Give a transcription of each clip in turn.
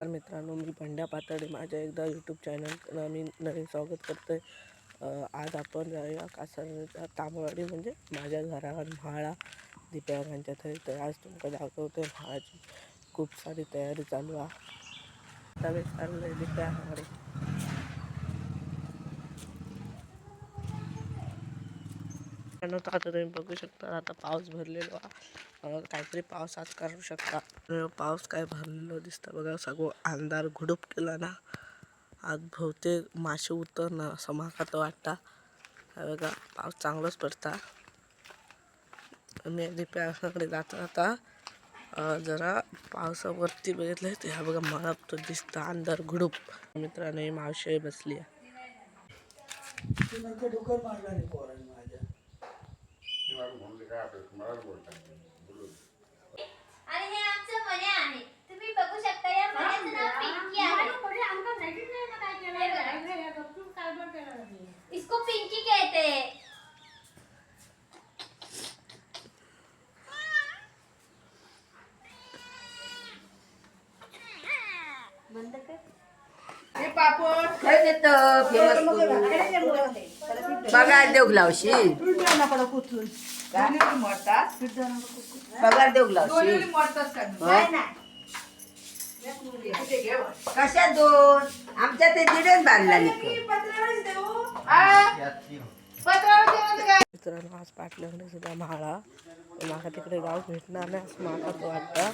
तर मित्रांनो मी भंड्या पातळी माझ्या एकदा यूट्यूब चॅनल मी नवीन स्वागत करतो आहे आज आपण जाऊया कासरच्या तांबवाडी म्हणजे माझ्या घरावर म्हाळा दिप्याकांच्या थरी तर आज तुमका दाखवतोय म्हाळाची खूप सारी तयारी चालू आहे. आता दिप्याकडे मित्रांनो, तर आता तुम्ही बघू शकता आता पाऊस भरलेलो काहीतरी पाऊस काहीतरी पावसात करू शकता. पाऊस काय भरलेलो दिसतं बघा सगळं अंधार घुडूप केला ना. आज बहुतेक मासे उतरणार असं माका तर वाटता. हा बघा पाऊस चांगलाच पडता. मी रिपेअरकडे जाता आता जरा पावसावरती बघितलं ते हा बघा मला तो दिसता अंधार घुडूप. मित्रांनो मावशी बसली आहे. आणि हे आमचं मने आहे. तुम्ही बघू शकता या मण्याचं नाव पिंकी आहे. इसको पिंकी कहते हैं. हे पापड देतं फेमस बघार देऊ ग्लावशी बघार देऊ ग्लावशी कशा दोन? आमच्या ते दिडेच बांधला निक मित्रांनो आज पाटल्याकडे सुद्धा म्हाळा. माका तिकडे गाव भेटणार नाही असं माका वाटतं.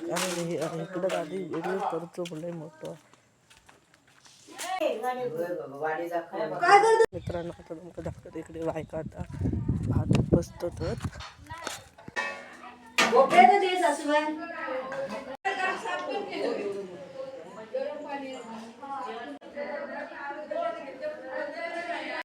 कारण हे- इकडं आधी व्हिडिओ करतो लय मोठं. मित्रांनो आता तुमका दाखवत इकडे बायका आता भात बसतो तर